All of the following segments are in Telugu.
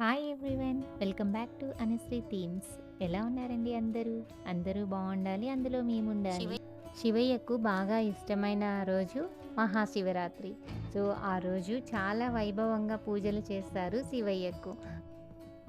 Hi everyone welcome back to Anasri themes ఎలా ఉన్నారండి అందరూ? అందరూ బాగుండాలి అందులో మేము ఉండాలి శివయ్యకు బాగా ఇష్టమైన రోజు మహాశివరాత్రి. సో ఆ రోజు చాలా వైభవంగా పూజలు చేస్తారు శివయ్యకు.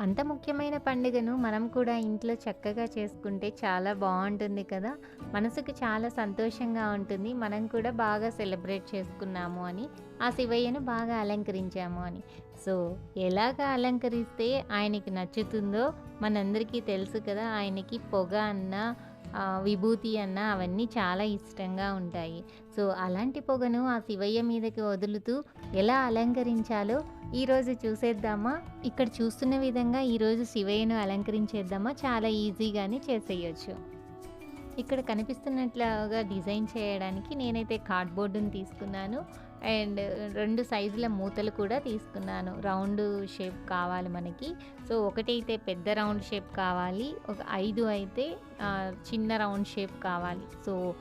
అంత ముఖ్యమైన పండుగను మనం కూడా ఇంట్లో చక్కగా చేసుకుంటే చాలా బాగుంటుంది కదా. మనసుకు చాలా సంతోషంగా ఉంటుంది. మనం కూడా బాగా సెలబ్రేట్ చేసుకున్నాము అని ఆ శివయ్యను బాగా అలంకరించాము అని. సో ఎలాగ అలంకరిస్తే ఆయనకి నచ్చుతుందో మనందరికీ తెలుసు కదా. ఆయనకి పొగ అన్న విభూతి అన్న అవన్నీ చాలా ఇష్టంగా ఉంటాయి. సో అలాంటి పొగను ఆ శివయ్య మీదకి వదులుతూ ఎలా అలంకరించాలో ఈరోజు చూసేద్దామా? ఇక్కడ చూస్తున్న విధంగా ఈరోజు శివయ్యను అలంకరించేద్దామా? చాలా ఈజీగానే చేసేయచ్చు. ఇక్కడ కనిపిస్తున్నట్లుగా డిజైన్ చేయడానికి నేనైతే కార్డ్బోర్డుని తీసుకున్నాను. అండ్ రెండు సైజుల మూతలు కూడా తీసుకున్నాను. రౌండ్ షేప్ కావాలి మనకి. సో ఒకటైతే పెద్ద రౌండ్ షేప్ కావాలి. ఒక ఐదు అయితే చిన్న రౌండ్ షేప్ కావాలి. సో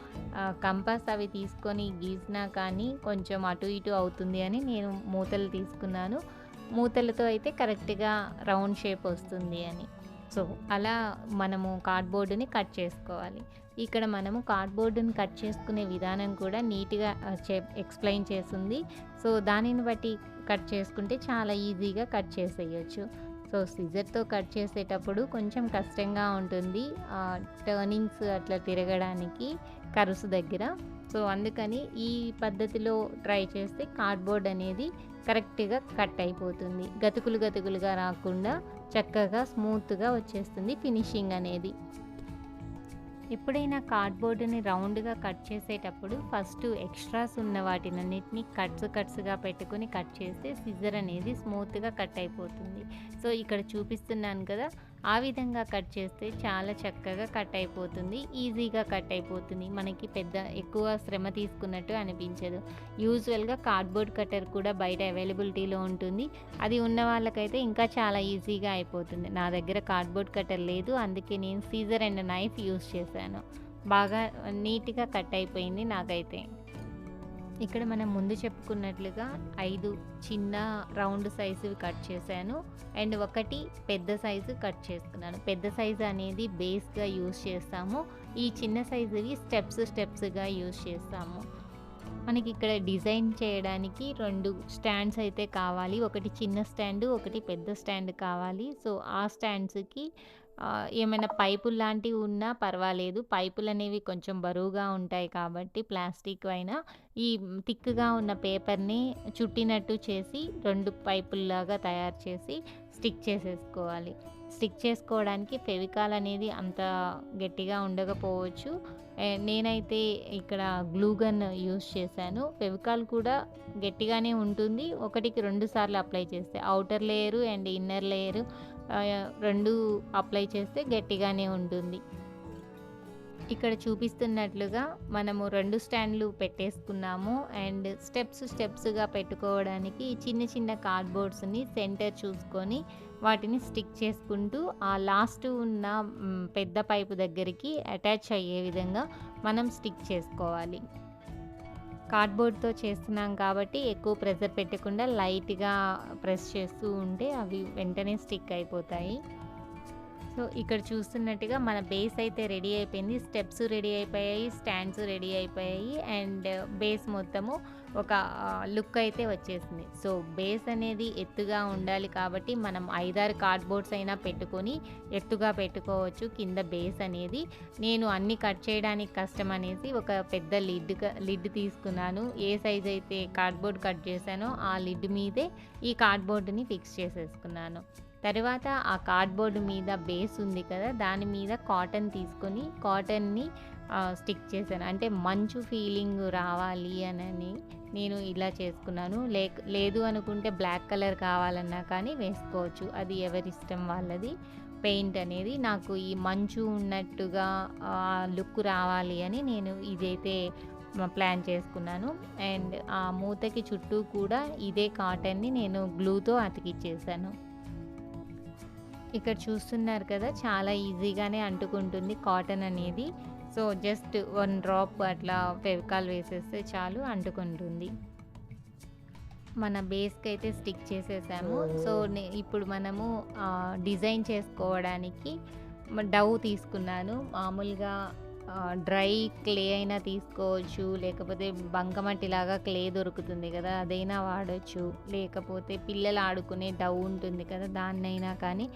కంపాస్ అవి తీసుకొని గీసినా కానీ కొంచెం అటు ఇటు అవుతుంది అని నేను మూతలు తీసుకున్నాను. మూతలతో అయితే కరెక్ట్గా రౌండ్ షేప్ వస్తుంది అని. సో అలా మనము కార్డ్బోర్డుని కట్ చేసుకోవాలి. ఇక్కడ మనము కార్డ్బోర్డుని కట్ చేసుకునే విధానం కూడా నీట్గా చే ఎక్స్ప్లెయిన్ చేస్తుంది సో దానిని బట్టి కట్ చేసుకుంటే చాలా ఈజీగా కట్ చేసేయచ్చు. సో సిజర్తో కట్ చేసేటప్పుడు కొంచెం కష్టంగా ఉంటుంది టర్నింగ్స్ అట్లా తిరగడానికి కరుసు దగ్గర. సో అందుకని ఈ పద్ధతిలో ట్రై చేస్తే కార్డ్బోర్డ్ అనేది కరెక్ట్గా కట్ అయిపోతుంది. గతుకులు గతుకులుగా రాకుండా చక్కగా స్మూత్గా వచ్చేస్తుంది ఫినిషింగ్ అనేది. ఎప్పుడైనా కార్డ్బోర్డుని రౌండ్గా కట్ చేసేటప్పుడు ఫస్ట్ ఎక్స్ట్రాస్ ఉన్న వాటినన్నిటిని కట్స్ కట్స్గా పెట్టుకొని కట్ చేస్తే సిజర్ అనేది స్మూత్గా కట్ అయిపోతుంది. సో ఇక్కడ చూపిస్తున్నాను కదా ఆ విధంగా కట్ చేస్తే చాలా చక్కగా కట్ అయిపోతుంది. ఈజీగా కట్ అయిపోతుంది. మనకి పెద్ద ఎక్కువ శ్రమ తీసుకున్నట్టు అనిపించదు. యూజువల్గా కార్డ్బోర్డ్ కట్టర్ కూడా బయట అవైలబిలిటీలో ఉంటుంది. అది ఉన్న వాళ్ళకైతే ఇంకా చాలా ఈజీగా అయిపోతుంది. నా దగ్గర కార్డ్బోర్డ్ కట్టర్ లేదు. అందుకే నేను సీజర్ అండ్ నైఫ్ యూస్ చేశాను. బాగా నీట్గా కట్ అయిపోయింది నాకైతే. ఇక్కడ మనం ముందు చెప్పుకున్నట్లుగా ఐదు చిన్న రౌండ్ సైజువి కట్ చేశాను. అండ్ ఒకటి పెద్ద సైజు కట్ చేసుకున్నాను పెద్ద సైజు అనేది బేస్గా యూస్ చేస్తాము. ఈ చిన్న సైజువి స్టెప్స్ స్టెప్స్గా యూస్ చేస్తాము. మనకి ఇక్కడ డిజైన్ చేయడానికి రెండు స్టాండ్స్ అయితే కావాలి. ఒకటి చిన్న స్టాండ్ ఒకటి పెద్ద స్టాండ్ కావాలి. సో ఆ స్టాండ్స్కి ఏమైనా పైపులు లాంటివి ఉన్నా పర్వాలేదు. పైపులు అనేవి కొంచెం బరువుగా ఉంటాయి కాబట్టి ప్లాస్టిక్ అయినా ఈ థిక్గా ఉన్న పేపర్ని చుట్టినట్టు చేసి రెండు పైపుల్లాగా తయారు చేసి స్టిక్ చేసేసుకోవాలి. స్టిక్ చేసుకోవడానికి ఫెవికాల్ అనేది అంత గట్టిగా ఉండకపోవచ్చు. నేనైతే ఇక్కడ గ్లూగన్ యూస్ చేశాను. ఫెవికాల్ కూడా గట్టిగానే ఉంటుంది. ఒకటికి రెండు సార్లు అప్లై చేస్తే outer layer and inner layer రెండు అప్లై చేస్తే గట్టిగానే ఉంటుంది. ఇక్కడ చూపిస్తున్నట్లుగా మనము రెండు స్టాండ్లు పెట్టేసుకున్నాము. అండ్ స్టెప్స్ స్టెప్స్గా పెట్టుకోవడానికి చిన్న చిన్న కార్డ్బోర్డ్స్ని సెంటర్ చూసుకొని వాటిని స్టిక్ చేసుకుంటూ ఆ లాస్ట్ ఉన్న పెద్ద పైపు దగ్గరికి అటాచ్ అయ్యే విధంగా మనం స్టిక్ చేసుకోవాలి. కార్డ్బోర్డ్తో చేస్తున్నాం కాబట్టి ఎక్కువ ప్రెషర్ పెట్టకుండా లైట్గా ప్రెస్ చేస్తూ ఉంటే అవి వెంటనే స్టిక్ అయిపోతాయి. సో ఇక్కడ చూస్తున్నట్టుగా మన బేస్ అయితే రెడీ అయిపోయింది. స్టెప్స్ రెడీ అయిపోయాయి స్టాండ్స్ రెడీ అయిపోయాయి అండ్ బేస్ మొత్తము ఒక లుక్ అయితే వచ్చేసింది. సో బేస్ అనేది ఎత్తుగా ఉండాలి కాబట్టి మనం ఐదారు కార్డ్బోర్డ్స్ అయినా పెట్టుకొని ఎత్తుగా పెట్టుకోవచ్చు కింద బేస్ అనేది. నేను అన్ని కట్ చేయడానికి కష్టం అనేసి ఒక పెద్ద లిడ్ లిడ్ తీసుకున్నాను. ఏ సైజ్ అయితే కార్డ్బోర్డ్ కట్ చేశానో ఆ లిడ్ మీదే ఈ కార్డ్బోర్డ్ని ఫిక్స్ చేసేసుకున్నాను. తర్వాత ఆ కార్డ్బోర్డ్ మీద బేస్ ఉంది కదా దాని మీద కాటన్ తీసుకొని కాటన్ని స్టిక్ చేశాను. అంటే మంచు ఫీలింగ్ రావాలి అని నేను ఇలా చేసుకున్నాను. లేక లేదు అనుకుంటే బ్లాక్ కలర్ కావాలన్నా కానీ వేసుకోవచ్చు. అది ఎవరిష్టం వాళ్ళది. పెయింట్ అనేది నాకు ఈ మంచు ఉన్నట్టుగా లుక్ రావాలి అని నేను ఇదైతే ప్లాన్ చేసుకున్నాను. అండ్ ఆ మూతకి చుట్టూ కూడా ఇదే కాటన్ని నేను గ్లూతో అతికిచ్చేసాను ఇక్కడ చూస్తున్నారు కదా చాలా ఈజీగానే అంటుకుంటుంది కాటన్ అనేది. సో జస్ట్ వన్ డ్రాప్ అట్లా ఫెవికాల్ వేసేస్తే చాలు అంటుకుంటుంది. మన బేస్కి అయితే స్టిక్ చేసేసాము. సో ఇప్పుడు మనము డిజైన్ చేసుకోవడానికి డవ్ తీసుకున్నాను. మామూలుగా డ్రై క్లే అయినా తీసుకోవచ్చు. లేకపోతే బంకమట్టి లాగా క్లే దొరుకుతుంది కదా అదైనా వాడచ్చు. లేకపోతే పిల్లలు ఆడుకునే డవ్ ఉంటుంది కదా దాన్నైనా కానీ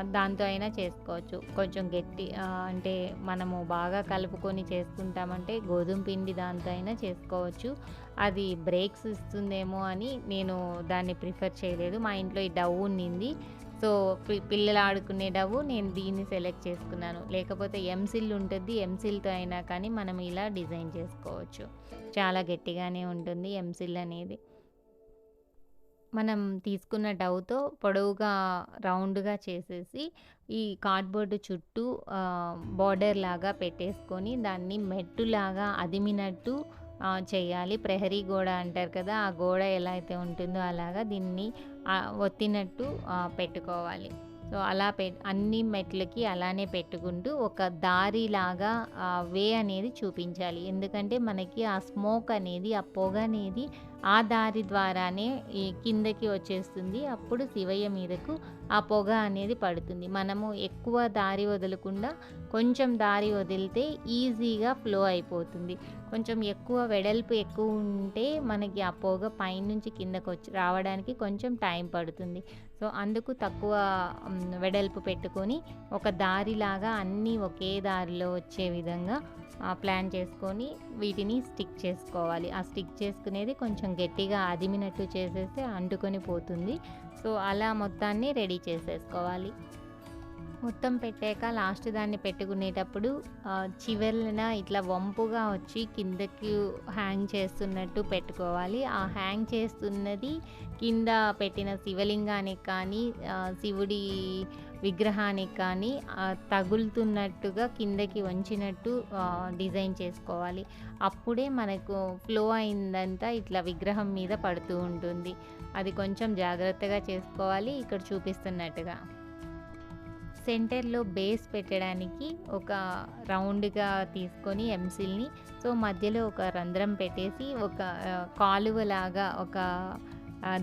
దాంతో అయినా చేసుకోవచ్చు. కొంచెం గట్టి అంటే మనము బాగా కలుపుకొని చేసుకుంటామంటే గోధుమ పిండి దాంతో అయినా చేసుకోవచ్చు. అది బ్రేక్స్ ఇస్తుందేమో అని నేను దాన్ని ప్రిఫర్ చేయలేదు. మా ఇంట్లో ఈ డవ్ ఉన్నింది. సో పి- పిల్లలు ఆడుకునే డవ్ నేను దీన్ని సెలెక్ట్ చేసుకున్నాను. లేకపోతే ఎంసిల్ ఉంటుంది ఎంసిల్తో అయినా కానీ మనం ఇలా డిజైన్ చేసుకోవచ్చు. చాలా గట్టిగానే ఉంటుంది ఎంసిల్ అనేది. మనం తీసుకున్న డౌతో పొడవుగా రౌండ్గా చేసేసి ఈ కార్డ్బోర్డు చుట్టూ బార్డర్ లాగా పెట్టేసుకొని దాన్ని మెట్టులాగా అదిమినట్టు చేయాలి. ప్రహరీ గోడ అంటారు కదా ఆ గోడ ఎలా అయితే ఉంటుందో అలాగా దీన్ని ఒత్తినట్టు పెట్టుకోవాలి. సో అలా పె అన్ని మెట్లకి అలానే పెట్టుకుంటూ ఒక దారిలాగా వే అనేది చూపించాలి. ఎందుకంటే మనకి ఆ స్మోక్ అనేది ఆ పొగ అనేది ఆ దారి ద్వారానే ఈ కిందకి వచ్చేస్తుంది. అప్పుడు శివయ్య మీదకు ఆ పొగ అనేది పడుతుంది. మనము ఎక్కువ దారి వదలకుండా కొంచెం దారి వదిలితే ఈజీగా ఫ్లో అయిపోతుంది. కొంచెం ఎక్కువ వెడల్పు ఎక్కువ ఉంటే మనకి ఆ పొగ పైనుంచి కిందకు వచ్చి రావడానికి కొంచెం టైం పడుతుంది. సో అందుకు తక్కువ వెడల్పు పెట్టుకొని ఒక దారిలాగా అన్నీ ఒకే దారిలో వచ్చే విధంగా ప్లాన్ చేసుకొని వీటిని స్టిక్ చేసుకోవాలి. ఆ స్టిక్ చేసుకునేది కొంచెం గట్టిగా అదిమినట్టు చేసేస్తే అంటుకొని పోతుంది. సో అలా మొత్తాన్ని రెడీ చేసేసుకోవాలి. మొత్తం పెట్టాక లాస్ట్ దాన్ని పెట్టుకునేటప్పుడు చివరిన ఇట్లా వంపుగా వచ్చి కిందకి హ్యాంగ్ చేస్తున్నట్టు పెట్టుకోవాలి. ఆ హ్యాంగ్ చేస్తున్నది కింద పెట్టిన శివలింగానికి కానీ శివుడి విగ్రహానికి కానీ తగులుతున్నట్టుగా కిందకి వంచినట్టు డిజైన్ చేసుకోవాలి. అప్పుడే మనకు ఫ్లో అయిందంతా ఇట్లా విగ్రహం మీద పడుతూ ఉంటుంది. అది కొంచెం జాగ్రత్తగా చేసుకోవాలి. ఇక్కడ చూపిస్తున్నట్టుగా. సెంటర్లో బేస్ పెట్టడానికి ఒక రౌండ్గా తీసుకొని ఎంసిల్ని సో మధ్యలో ఒక రంధ్రం పెట్టేసి ఒక కాలువలాగా ఒక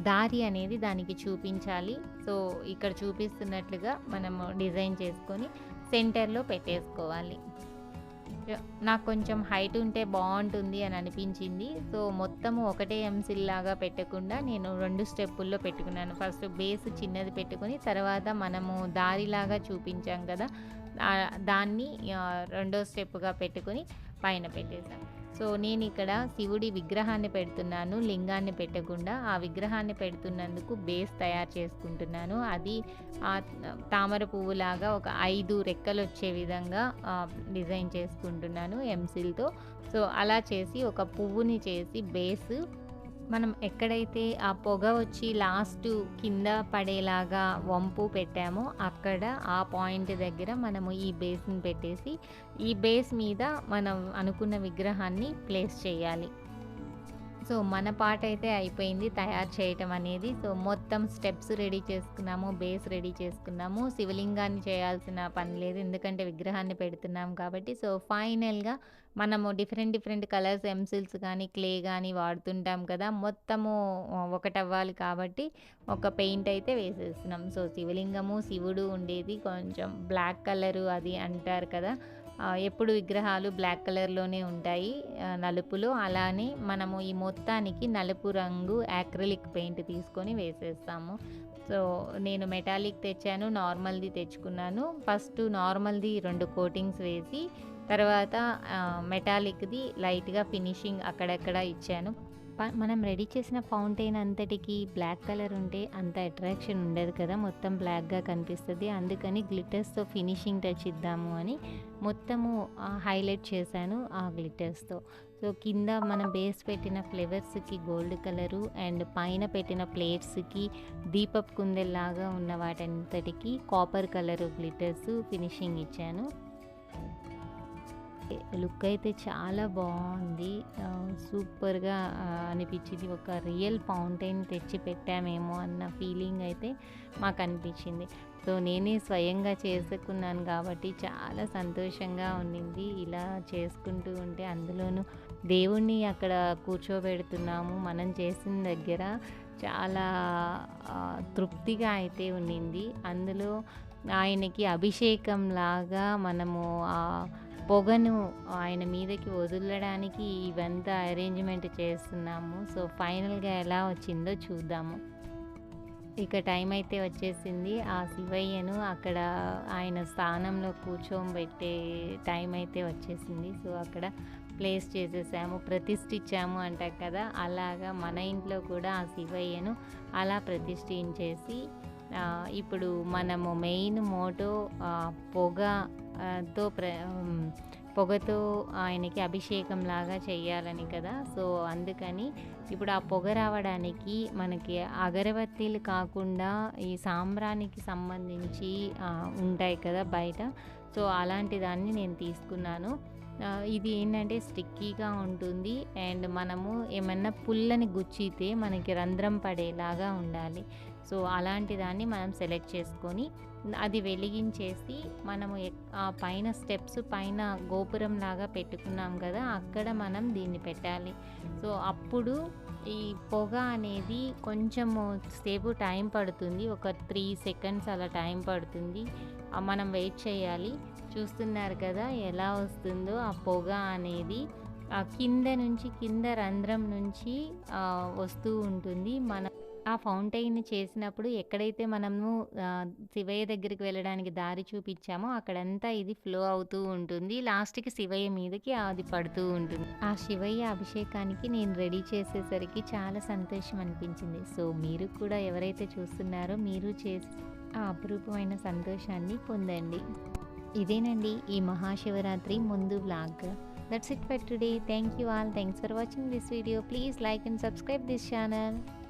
దారి అనేది దానికి చూపించాలి. సో ఇక్కడ చూపిస్తున్నట్లుగా మనము డిజైన్ చేసుకొని సెంటర్లో పెట్టేసుకోవాలి. నాకు కొంచెం హైట్ ఉంటే బాగుంటుంది అని అనిపించింది. సో మొత్తము ఒకటే ఎంసిల్ లాగా పెట్టకుండా నేను రెండు స్టెప్పుల్లో పెట్టుకున్నాను. ఫస్ట్ బేస్ చిన్నది పెట్టుకుని తర్వాత మనము దారిలాగా చూపించాం కదా దాన్ని రెండో స్టెప్గా పెట్టుకుని పైన పెట్టేశాను. సో నేను ఇక్కడ శివుడి విగ్రహాన్ని పెడుతున్నాను లింగాన్ని పెట్టకుండా. ఆ విగ్రహాన్ని పెడుతున్నందుకు బేస్ తయారు చేసుకుంటున్నాను. అది ఆ తామర పువ్వులాగా ఒక ఐదు రెక్కలు వచ్చే విధంగా డిజైన్ చేసుకుంటున్నాను ఎంసిల్తో. సో అలా చేసి ఒక పువ్వుని చేసి బేస్ మనం ఎక్కడైతే ఆ పొగ వచ్చి లాస్ట్ కింద పడేలాగా వంపు పెట్టామో అక్కడ ఆ పాయింట్ దగ్గర మనము ఈ బేస్ని పెట్టేసి ఈ బేస్ మీద మనం అనుకున్న విగ్రహాన్ని ప్లేస్ చేయాలి. సో మన పాట అయితే అయిపోయింది తయారు చేయటం అనేది. సో మొత్తం స్టెప్స్ రెడీ చేసుకున్నాము బేస్ రెడీ చేసుకున్నాము. శివలింగాన్ని చేయాల్సిన పని లేదు ఎందుకంటే విగ్రహాన్ని పెడుతున్నాం కాబట్టి. సో ఫైనల్గా మనము డిఫరెంట్ డిఫరెంట్ కలర్స్ ఎంసిల్స్ కానీ క్లే కానీ వాడుతుంటాం కదా. మొత్తము ఒకటవ్వాలి కాబట్టి ఒక పెయింట్ అయితే వేసేస్తున్నాం. సో శివలింగము శివుడు ఉండేది కొంచెం బ్లాక్ కలరు అది అంటారు కదా. ఎప్పుడు విగ్రహాలు బ్లాక్ కలర్లోనే ఉంటాయి నలుపులో. అలానే మనము ఈ మొత్తానికి నలుపు రంగు యాక్రిలిక్ పెయింట్ తీసుకొని వేసేస్తాము. సో నేను మెటాలిక్ తెచ్చాను నార్మల్ది తెచ్చుకున్నాను. ఫస్ట్ నార్మల్ది రెండు కోటింగ్స్ వేసి తర్వాత మెటాలిక్ది లైట్గా ఫినిషింగ్ అక్కడక్కడ ఇచ్చాను. మనం రెడీ చేసిన ఫౌంటైన్ అంతటికి బ్లాక్ కలర్ ఉంటే అంత అట్రాక్షన్ ఉండదు కదా. మొత్తం బ్లాక్గా కనిపిస్తుంది. అందుకని గ్లిటర్స్తో ఫినిషింగ్ టచ్ ఇద్దాము అని మొత్తము హైలైట్ చేశాను ఆ గ్లిటర్స్తో సో కింద మనం బేస్ పెట్టిన ఫ్లేవర్స్కి గోల్డ్ కలరు అండ్ పైన పెట్టిన ప్లేట్స్కి దీపప్ కుందెల్లాగా ఉన్న వాటంతటికి కాపర్ కలరు గ్లిటర్స్ ఫినిషింగ్ ఇచ్చాను. లుక్ అయితే చాలా బాగుంది. సూపర్గా అనిపించింది. ఒక రియల్ ఫౌంటైన్ తెచ్చి పెట్టామేమో అన్న ఫీలింగ్ అయితే మాకు అనిపించింది సో నేనే స్వయంగా చేసుకున్నాను కాబట్టి చాలా సంతోషంగా ఉండింది. ఇలా చేసుకుంటూ ఉంటే అందులోనూ దేవుణ్ణి అక్కడ కూర్చోబెడుతున్నాము. మనం చేసిన దగ్గర చాలా తృప్తిగా అయితే ఉండింది. అందులో ఆయనకి అభిషేకం లాగా మనము పొగను ఆయన మీదకి వదలడానికి ఇవంతా అరేంజ్మెంట్ చేస్తున్నాము. సో ఫైనల్గా ఎలా వచ్చిందో చూద్దాము. ఇక టైం అయితే వచ్చేసింది. ఆ శివయ్యను అక్కడ ఆయన స్థానంలో కూర్చోబెట్టే టైం అయితే వచ్చేసింది. సో అక్కడ ప్లేస్ చేసేసాము ప్రతిష్ఠించాము అంటాం కదా. అలాగా మన ఇంట్లో కూడా ఆ శివయ్యను అలా ప్రతిష్ఠించేసి ఇప్పుడు మనము మెయిన్ మోటో పొగ తో ప్ర పొగతో ఆయనకి అభిషేకం లాగా చేయాలని కదా. సో అందుకని ఇప్పుడు ఆ పొగ రావడానికి మనకి అగరబత్తీలు కాకుండా ఈ సాంబ్రానికి సంబంధించి ఉంటాయి కదా బయట. సో అలాంటి దాన్ని నేను తీసుకున్నాను. ఇది ఏంటంటే స్టిక్కీగా ఉంటుంది. అండ్ మనము ఏమన్నా పుల్లని గుచ్చితే మనకి రంధ్రం పడేలాగా ఉండాలి. సో అలాంటి దాన్ని మనం సెలెక్ట్ చేసుకొని అది వెలిగించేసి మనము ఆ పైన స్టెప్స్ పైన గోపురం లాగా పెట్టుకున్నాం కదా అక్కడ మనం దీన్ని పెట్టాలి. సో అప్పుడు ఈ పొగ అనేది కొంచెము సేపు టైం పడుతుంది ఒక త్రీ సెకండ్స్ అలా టైం పడుతుంది. మనం వెయిట్ చేయాలి. చూస్తున్నారు కదా ఎలా వస్తుందో ఆ పొగ అనేది. ఆ కింద నుంచి కింద రంధ్రం నుంచి వస్తూ ఉంటుంది. మన ఆ ఫౌంటైన్ చేసినప్పుడు ఎక్కడైతే మనము శివయ్య దగ్గరికి వెళ్ళడానికి దారి చూపించామో అక్కడంతా ఇది ఫ్లో అవుతూ ఉంటుంది. లాస్ట్కి శివయ్య మీదకి అది పడుతూ ఉంటుంది. ఆ శివయ్య అభిషేకానికి నేను రెడీ చేసేసరికి చాలా సంతోషం అనిపించింది. సో మీరు కూడా ఎవరైతే చూస్తున్నారో మీరు చేసి ఆ అపురూపమైన సంతోషాన్ని పొందండి. ఇదేనండి ఈ మహాశివరాత్రి ముందు blog that's it for today thank you all thanks for watching this video please like and subscribe this channel